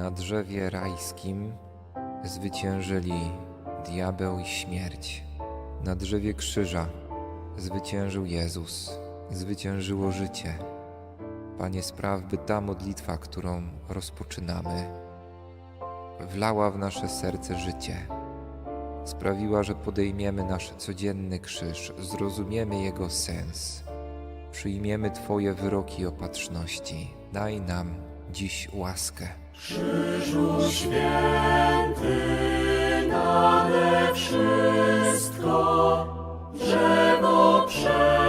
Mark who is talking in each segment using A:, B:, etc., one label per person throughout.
A: Na drzewie rajskim zwyciężyli diabeł i śmierć. Na drzewie krzyża zwyciężył Jezus, zwyciężyło życie. Panie, spraw, by ta modlitwa, którą rozpoczynamy, wlała w nasze serce życie. Sprawiła, że podejmiemy nasz codzienny krzyż, zrozumiemy jego sens, przyjmiemy Twoje wyroki opatrzności. Daj nam dziś łaskę.
B: Krzyżu święty nade wszystko, drzewo przenajszlachetniejsze.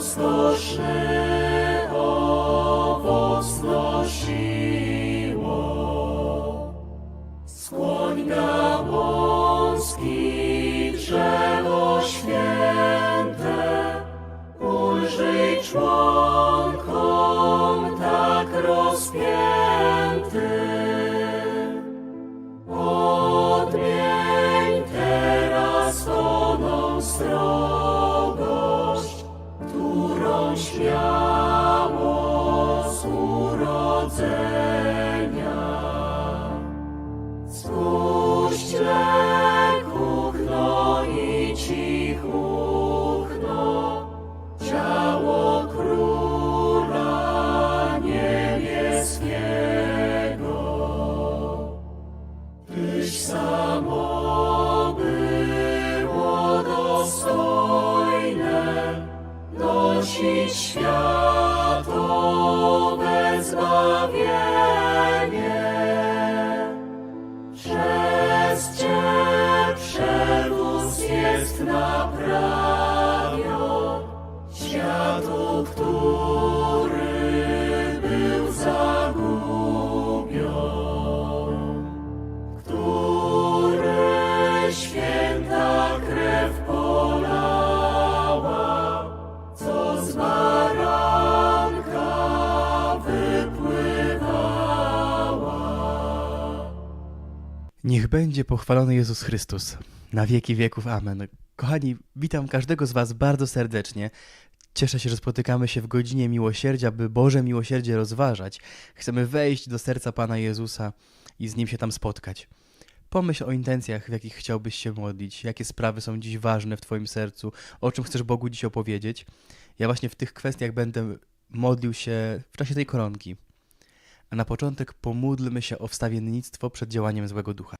B: Christos
C: Niech będzie pochwalony Jezus Chrystus. Na wieki wieków. Amen. Kochani, witam każdego z Was bardzo serdecznie. Cieszę się, że spotykamy się w godzinie miłosierdzia, by Boże miłosierdzie rozważać. Chcemy wejść do serca Pana Jezusa i z Nim się tam spotkać. Pomyśl o intencjach, w jakich chciałbyś się modlić, jakie sprawy są dziś ważne w Twoim sercu, o czym chcesz Bogu dziś opowiedzieć. Ja właśnie w tych kwestiach będę modlił się w czasie tej koronki. A na początek pomódlmy się o wstawiennictwo przed działaniem złego ducha.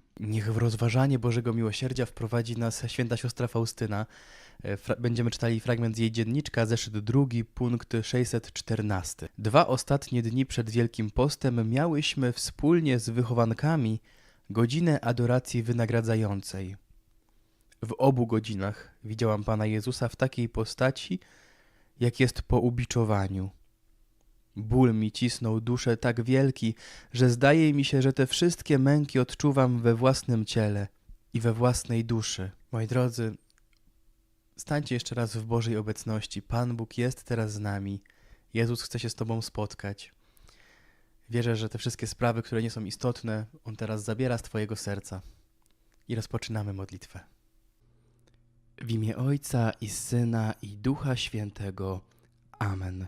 C: Niech w rozważanie Bożego Miłosierdzia wprowadzi nas święta siostra Faustyna. E, będziemy czytali fragment z jej dzienniczka, zeszyt drugi, punkt 614. Dwa ostatnie dni przed Wielkim Postem miałyśmy wspólnie z wychowankami godzinę adoracji wynagradzającej. W obu godzinach widziałam Pana Jezusa w takiej postaci, jak jest po ubiczowaniu. Ból mi cisnął duszę tak wielki, że zdaje mi się, że te wszystkie męki odczuwam we własnym ciele i we własnej duszy. Moi drodzy, stańcie jeszcze raz w Bożej obecności. Pan Bóg jest teraz z nami. Jezus chce się z Tobą spotkać. Wierzę, że te wszystkie sprawy, które nie są istotne, On teraz zabiera z Twojego serca. I rozpoczynamy modlitwę. W imię Ojca i Syna i Ducha Świętego. Amen.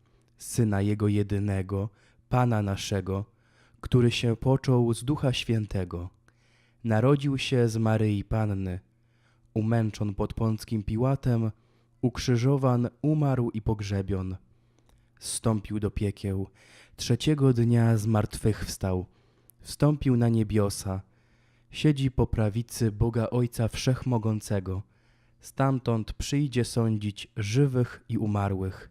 C: Syna Jego jedynego, Pana naszego, który się począł z Ducha Świętego, narodził się z Maryi Panny, umęczon pod Pąckim Piłatem, ukrzyżowan, umarł i pogrzebion. Zstąpił do piekieł, trzeciego dnia zmartwychwstał, wstąpił na niebiosa, siedzi po prawicy Boga Ojca Wszechmogącego, stamtąd przyjdzie sądzić żywych i umarłych.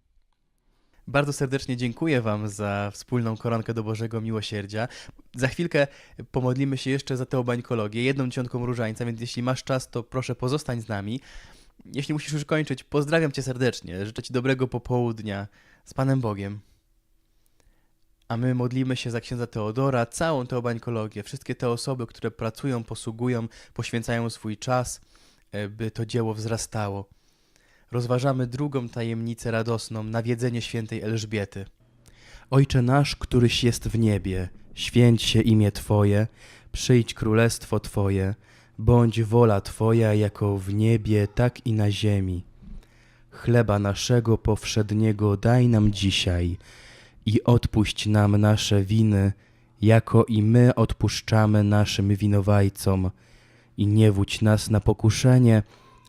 C: Bardzo serdecznie dziękuję Wam za wspólną koronkę do Bożego Miłosierdzia. Za chwilkę pomodlimy się jeszcze za teobańkologię, jedną dziesiątką różańca, więc jeśli masz czas, to proszę pozostań z nami. Jeśli musisz już kończyć, pozdrawiam Cię serdecznie, życzę Ci dobrego popołudnia z Panem Bogiem. A my modlimy się za księdza Teodora, całą teobańkologię, wszystkie te osoby, które pracują, posługują, poświęcają swój czas, e, by to dzieło wzrastało. Rozważamy drugą tajemnicę radosną, nawiedzenie świętej Elżbiety. Ojcze nasz, któryś jest w niebie, święć się imię Twoje, przyjdź królestwo Twoje, bądź wola Twoja jako w niebie, tak i na ziemi. Chleba naszego powszedniego daj nam dzisiaj i odpuść nam nasze winy, jako i my odpuszczamy naszym winowajcom. I nie wódź nas na pokuszenie,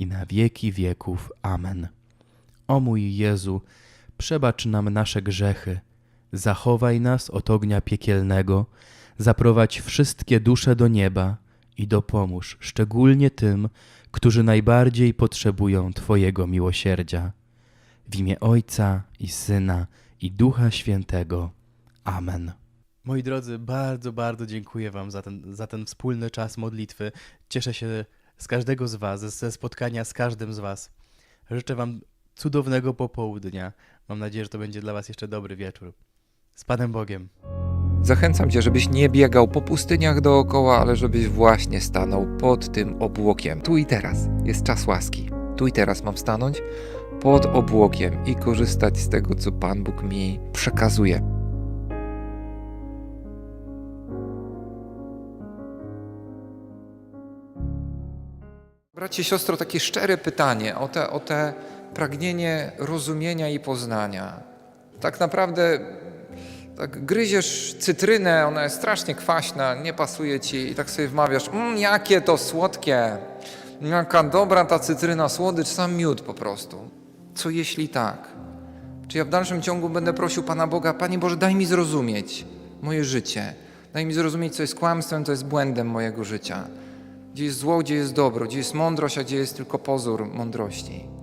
C: i na wieki wieków. Amen. O mój Jezu, przebacz nam nasze grzechy, zachowaj nas od ognia piekielnego, zaprowadź wszystkie dusze do nieba i dopomóż szczególnie tym, którzy najbardziej potrzebują Twojego miłosierdzia. W imię Ojca i Syna i Ducha Świętego. Amen. Moi drodzy, bardzo, bardzo dziękuję Wam za ten, za ten wspólny czas modlitwy. Cieszę się z każdego z Was, ze spotkania z każdym z Was. Życzę Wam cudownego popołudnia. Mam nadzieję, że to będzie dla Was jeszcze dobry wieczór. Z Panem Bogiem.
A: Zachęcam Cię, żebyś nie biegał po pustyniach dookoła, ale żebyś właśnie stanął pod tym obłokiem. Tu i teraz jest czas łaski. Tu i teraz mam stanąć pod obłokiem i korzystać z tego, co Pan Bóg mi przekazuje. Bracie, siostro, takie szczere pytanie o te, o te pragnienie rozumienia i poznania. Tak naprawdę tak gryziesz cytrynę, ona jest strasznie kwaśna, nie pasuje ci i tak sobie wmawiasz, mmm, jakie to słodkie, jaka dobra ta cytryna, słodycz, sam miód po prostu. Co jeśli tak? Czy ja w dalszym ciągu będę prosił Pana Boga, Panie Boże, daj mi zrozumieć moje życie, daj mi zrozumieć, co jest kłamstwem, co jest błędem mojego życia, gdzie jest zło, gdzie jest dobro, gdzie jest mądrość, a gdzie jest tylko pozór mądrości.